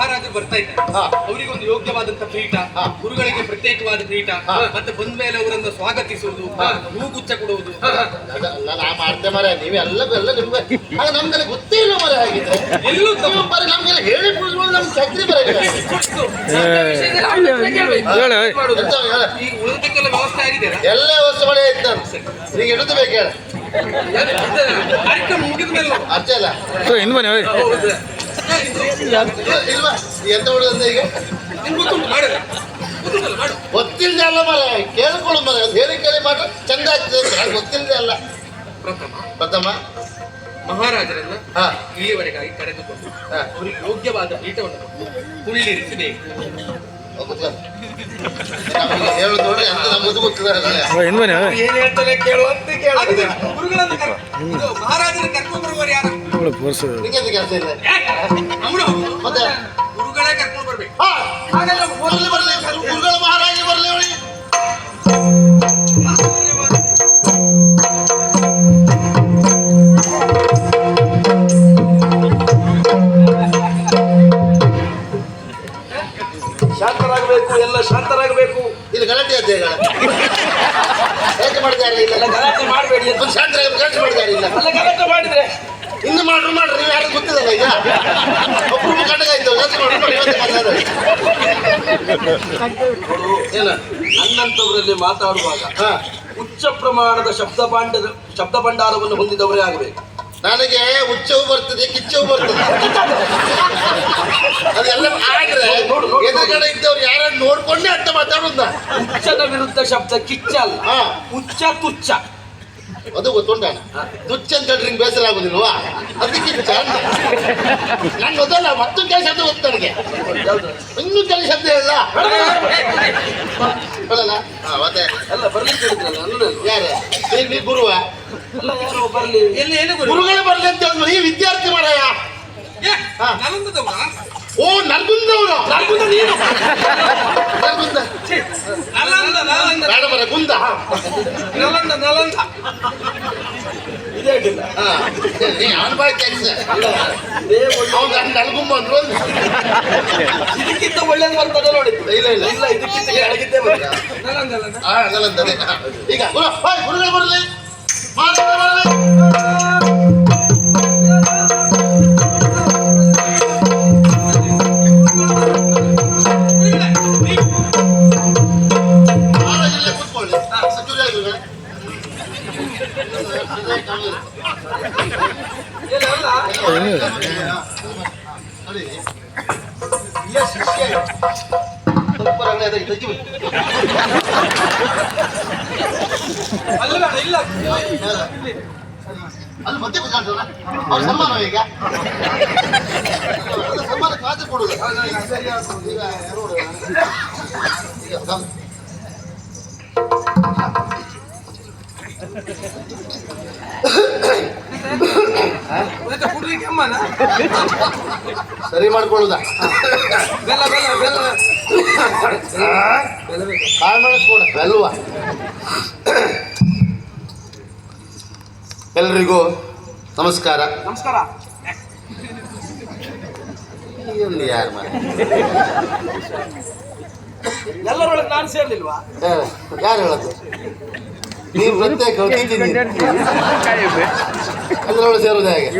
ಮಹಾರಾಜರು ಬರ್ತಾ ಇದ್ದಾರೆ. ಅವರಿಗೆ ಒಂದು ಯೋಗ್ಯವಾದಂತ ಪೀಠ ಹಾ. ಗುರುಗಳಿಗೆ ಪ್ರತ್ಯೇಕವಾದ ಪೀಠ. ಮತ್ತೆ ಬಂದ ಮೇಲೆ ಅವರನ್ನು ಸ್ವಾಗತಿಸುವುದು ಹೂಗುಚ್ಚ ಕೊಡುವುದು. ಅಲ್ಲ ನಾ ಮಾಡ್ತೆ ಮರ ನೀವೆಲ್ಲ ಎಲ್ಲ ನಿಮ್ಗೆ ನಮ್ಗೆಲ್ಲ ಗೊತ್ತೇ ಇಲ್ಲ ಮರ ಹಾಗಿದ್ರೆ. ಎಲ್ಲೂ ನೀವು ಬರೀ ನಮ್ಗೆಲ್ಲ ಹೇಳಿ ಕುಡಿದ್ಮೇಲೆ ನಮ್ಗೆ ಸಕ್ರಿ ಬರಲ್ಲ ಹೇಳು. ಮಾಡುವುದು. ಎಂತ ಹೇಳ? ಈ ಉಳಿದಕ್ಕೆಲ್ಲ ವ್ಯವಸ್ಥೆ ಆಗಿದೆ ಎಲ್ಲ ವಸ್ತು ಮಳೆ ಇದ್ದಾನೆ ಈಗ ಹಿಡಿದು ಬೇಕು ಹೇಳ. ಅರ್ಥ ಇಲ್ಲ. ತೋ, ಬನ್ನಿ ಓಯ್. ಇಲ್ವಾ? ಎಂತ ಈಗ? ಗೊತ್ತಿಲ್ಲದೆ ಅಲ್ಲ ಮರ ಕೇಳ್ಕೊಳ್ಳು ಮರ ಹೇಳಿ ಕೇಳಿ ಮಾತ್ರ ಚಂದ ಆಗ್ತದೆ ಗೊತ್ತಿಲ್ದೆ ಗೊತ್ತಿಲ್ಲದೆ ಅಲ್ಲ. ಪ್ರಥಮ ಪ್ರಥಮ? ಮಹಾರಾಜರನ್ನ ಹಾ. ಇಲ್ಲಿವರೆಗಾಗಿ ಕರೆದುಕೊಂಡು ಹಾ. ಅವರಿಗೆ ಯೋಗ್ಯವಾದ ಪೀಠವನ್ನು ಕುಳ್ಳಿರಿಸಬೇಕು. ಮಹಾರಾಜರ ಕರ್ಕೊಂಡು ಗುರುಗಳೇ ಕರ್ಕೊಂಡು ಬರ್ಬೇಕು. ಬರ್ಲಿ ಗುರುಗಳ ಮಹಾರಾಜ ಬರ್ಲಿ ಶಾಂತರಾಗಬೇಕು ಎಲ್ಲ ಶಾಂತರಾಗಬೇಕು. ಇಲ್ಲಿ ಗಲಾಟೆ ಅದೇ ಗಲಾಟೆ ಮಾಡಿದ್ದಾರೆ ಇಲ್ಲ. ಗಲಾಟೆ ಮಾಡಬೇಡಿ. ಅಂತ ಒಂದು ಶಾಂತ ಗಲಾಟೆ ಮಾಡಿದ್ದಾರೆ ಇಲ್ಲ. ಗಲಾಟೆ ಮಾಡಿದ್ರೆ ಇನ್ನು ಮಾಡ್ರು ಮಾಡ್ರಿ ನೀವು ಯಾರು ಗೊತ್ತಿದಲ್ಲ ಈಗ. ಒಬ್ಬರು ಮಾಡ್ರು ಏನ? ಮಾತಾಡುವಾಗ ಉಚ್ಚ ಪ್ರಮಾಣದ ಶಬ್ದ ಭಾಂಡ ಶಬ್ದ ಭಂಡಾರವನ್ನು ಹೊಂದಿದವರೇ ಆಗಬೇಕು. ನನಗೆ ಉಚ್ಚವು ಬರ್ತದೆ ಕಿಚ್ಚವು ಬರ್ತದೆ. ಅದೆಲ್ಲ ಆದ್ರೆ. ಎದುರುಗಡೆ ಇದ್ದವ್ರು ಯಾರನ್ನು ನೋಡ್ಕೊಂಡೇ ಅಂತ ಮಾತಾಡೋದ ಉಚ್ಚದ ವಿರುದ್ಧ ಶಬ್ದ ಕಿಚ್ಚ ಅಲ್ಲ ಉಚ್ಚ ತುಚ್ಚ. ಅದು ಗೊತ್ತುಂಟ? ದುಚ್ಚ ಅಂತ ಹೇಳಿದ್ರೆ ಬೇಸರ ಆಗುದಿಲ್ವಾ? ಅದಕ್ಕೆ ಚಂದ ನಂಗೆ ಗೊತ್ತಲ್ಲ ಮತ್ತೊಂದು ಕೆಲಸ ಶಬ್ದ ಗೊತ್ತು ನನಗೆ? ಇನ್ನೂ ಕೆಲಸ ಶಬ್ದ ಇಲ್ಲ ಬರಲ್ಲ ಮತ್ತೆ? ಎಲ್ಲ ಬರ್ಲಿಕ್ಕೆ ಯಾರು ನೀನ್ ಗುರುವ? ಬರ್ಲಿ ಎಲ್ಲಿ ಏನು ಗುರು ಗುರುಗಳೇ ಬರ್ಲಿ ಅಂತ ಹೇಳಿದ್ರು ಈ ವಿದ್ಯಾರ್ಥಿ ಮಾಡಯ್ಯ? ಓ ನಲ್ಗುಂದವರು ನಲ್ಗುಂದ ನೀನು. ನಲ್ಗುಂದ ನಲಂದ ನಲಂದ. ಬೇಡ ಬರ ಗುಂದ. ನಲಂದ ನಲಂದ. ಇದೇ ಅಡ್ಡಿಲ್ಲ ಹಾ. ನೀ ಅವನ ಬಾಯಿ ಕೆಲಸ ಅವ್ನು ನಲ್ಗುಂಬ ಅಂದ್ರು. ಇದಕ್ಕಿಂತ ಒಳ್ಳೇದು ಬರ್ತದೆ ನೋಡಿ. ಇಲ್ಲ ಇಲ್ಲ. ಇಲ್ಲ ಇದಕ್ಕಿಂತ ಕೆಳಗಿದ್ದೆ ನಲಂದ ನಲಂದ. ಹಾ ಅದಲ್ಲಂತದೆ ಈಗ ಗುರು ಗುರುಗಳು ಬರಲಿ. ಮಾತಾಡ ಬರಲಿ. ಅಲ್ಲಿ ಮಧ್ಯೆ ಕೂತ್ಕೊಂಡ್ರಲ್ಲ ಅವ್ರ ಸನ್ಮಾನ ಈಗ ಅದು ಸನ್ಮಾನಕ್ಕೆ ಮಾತ್ರ ಕೊಡುದು ಈಗ ಯಾರು ನೋಡು? ಈಗ ಸಂ- ಮತ್ತೆ ಕುಡ್ಲಿಕ್ಕೆ ಸರಿ ಮಾಡ್ಕೊಳ್ಳುದ. ಬೆಲ್ಲ ಬೆಲ್ಲ ಬೆಲ್ಲ. ಕಾಳು ಕೊಡ. ಬೆಲ್ವ ಎಲ್ರಿಗೂ ನಮಸ್ಕಾರ. ನಮಸ್ಕಾರ. ಯಾರು ಮನೆ ಎಲ್ಲರೊಳಗೆ ನಾನು ಸೇರ್ಲಿಲ್ವಾ? ಯಾರು ಹೇಳದ್ದು ನೀವು ಪ್ರತ್ಯೇಕ ಅದರೊಳಗೆ ಅದ್ರೊಳಗೆ ಸೇರೋದು ಹೇಗೆ.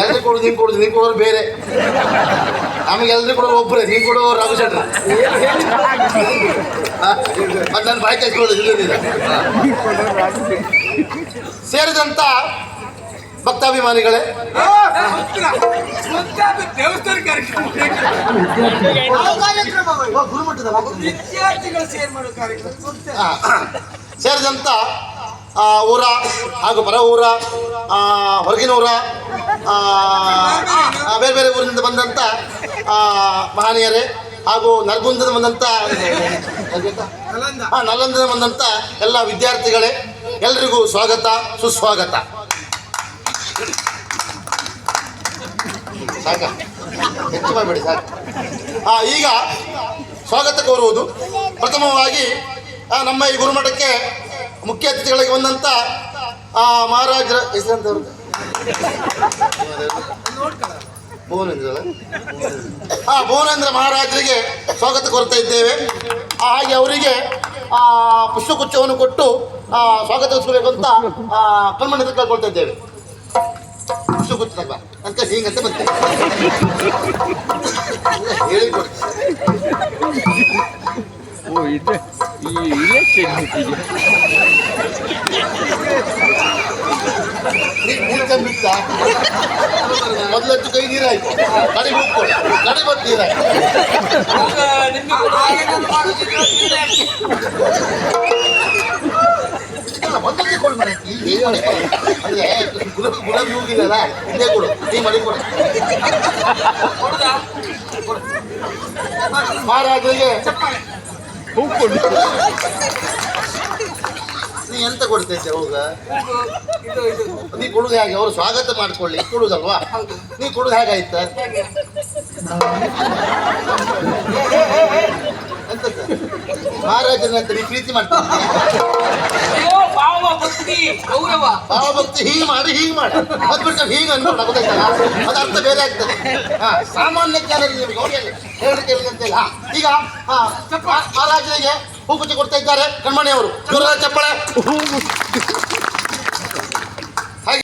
ಎಲ್ಲರೂ ಕೊಡೋದು ನೀನು ಕೊಡೋದು ನೀನು ಕೊಡೋರು ಬೇರೆ. ನಮಗೆ ಕೂಡ ಕೊಡೋರು ಒಬ್ಬರೇ ನೀನು ಕೊಡೋ ರಘು ಶೆಟ್ರ. ಮತ್ತೆ ನಾನು ಬಾಯಿ ಕಚ್ಕೊಳ್ಳೋದು ಇಲ್ಲದಿಲ್ಲ ಸೇರಿದಂತ ಭಕ್ತಾಭಿಮಾನಿಗಳೇ. ವಿದ್ಯಾರ್ಥಿಗಳು ಸೇರ್ ಮಾಡೋ ಕಾರ್ಯಕ್ರಮ ಆ, ಊರ ಹಾಗೂ ಬರ ಊರ ಹೊರಗಿನ ಊರ ಬೇರೆ ಬೇರೆ ಊರಿಂದ ಬಂದಂಥ ಮಹನೀಯರೇ ಹಾಗೂ ನರಗುಂದದ ಬಂದಂಥ ಹಾಂ ನಲ್ಲಂದದ ಬಂದಂಥ ಎಲ್ಲ ವಿದ್ಯಾರ್ಥಿಗಳೇ ಎಲ್ರಿಗೂ ಸ್ವಾಗತ ಸುಸ್ವಾಗತ. ಸಾಕ? ಹೆಚ್ಚು ಮಾಡಬೇಡಿ ಸಾಕು? ಈಗ ಸ್ವಾಗತ ಕೋರುವುದು ಪ್ರಥಮವಾಗಿ ನಮ್ಮ ಈ ಗುರುಮಠಕ್ಕೆ ಮುಖ್ಯ ಅತಿಥಿಗಳಿಗೆ ಬಂದಂತ ಆ, ಮಹಾರಾಜರ ಹೆಸರಂತವ್ರು ಭುವನೇಂದ್ರ. ಹಾ ಭುವನೇಂದ್ರ ಮಹಾರಾಜರಿಗೆ ಸ್ವಾಗತ ಕೊಡ್ತಾ ಇದ್ದೇವೆ. ಹಾಗೆ ಅವರಿಗೆ ಆ, ಪುಷ್ಪಗುಚ್ಛವನ್ನು ಕೊಟ್ಟು ಆ, ಸ್ವಾಗತಿಸಬೇಕು ಅಂತ ಆ, ಹತ್ರ ಕೇಳ್ಕೊಳ್ತಾ ಇದ್ದೇವೆ. ಪುಷ್ಪಗುಚ್ಛ ಅಂತ ಹೀಗಂತ ಬರ್ತೇವೆ ಹೇಳಿಕೊಡಿ. ಓ ಇದು ಈ ಇಲೆಕ್ಷನ್ ಮೀಟಿಗೆ ನೀರು ಚಂಬಿತ್ತ ಮೊದಲತ್ತು ಕೈ ನೀರಾಯ್ತು ಕಡೆ ಹೋಗ್ಕೊಳ್ಳಿ ಕಡೆ ಬಂದು ನೀರಾಯ್ತು ಆಗ ನಿಮ್ಗೆ ಕೊಡುವಾಗ ಮಾಡುತ್ತಿದ್ರು ನೀವೇ ಹಾಕಿ. ಇಲ್ಲ, ಒಂದಕ್ಕೆ ಕೊಡು ಮನೆ ಈ ಈ ಮನೆ ಕೊಡು. ಅಂದ್ರೆ ಗುಲಾಬಿ ಗುಲಾಬಿ ಹೋಗಿದಲ್ಲ ಇದೇ ಕೊಡು ಈ ಮನೆ ಕೊಡು ಕೊಡುದಾ? ಮಹಾರಾಜರಿಗೆ ಚಪ್ಪಾಳೆ. ಹೂಕೊಂಡು ನೀ ಎಂತ ಕೊಡ್ತಾ ಇದ್ದೆ ಹೋಗ? ನೀ ಕೊಡುದು ಹೇಗೆ, ಅವರು ಸ್ವಾಗತ ಮಾಡ್ಕೊಳ್ಳಿ. ಕೊಡುದಲ್ವಾ? ನೀ ಕೊಡುದು ಹೇಗಾಯ್ತ? ಮಹಾರಾಜನ ಎಂತ ಮಹಾರಾಜನಂತ ನೀ ಪ್ರೀತಿ ಮಾಡ್ತೀನಿ ಅಯ್ಯೋ ಭಾವ ಭಕ್ತಿ ಗೌರವ. ಭಾವ ಭಕ್ತಿ ಹೀಗೆ ಮಾಡಿ ಹೀಗೆ ಮಾಡಿ. ಅದು ಬಿಟ್ಟು ಹೀಗೆ ಅನ್ಕೊಂಡು ಗೊತ್ತಾಯ್ತಲ್ಲ ಅದು ಅರ್ಥ ಬೇರೆ ಆಗ್ತದೆ. ಸಾಮಾನ್ಯ ಜ್ಞಾನದಲ್ಲಿ ನಿಮಗೆ ಇಲ್ಲ. ಈಗ, ಹಾ ಮಹಾರಾಜರಿಗೆ ಹೂಗುಚ್ಚಿ ಕೊಡ್ತಾ ಇದ್ದಾರೆ ಕಣ್ಮಣಿ ಅವರು ಜೋರಾದ ಚಪ್ಪಳೆ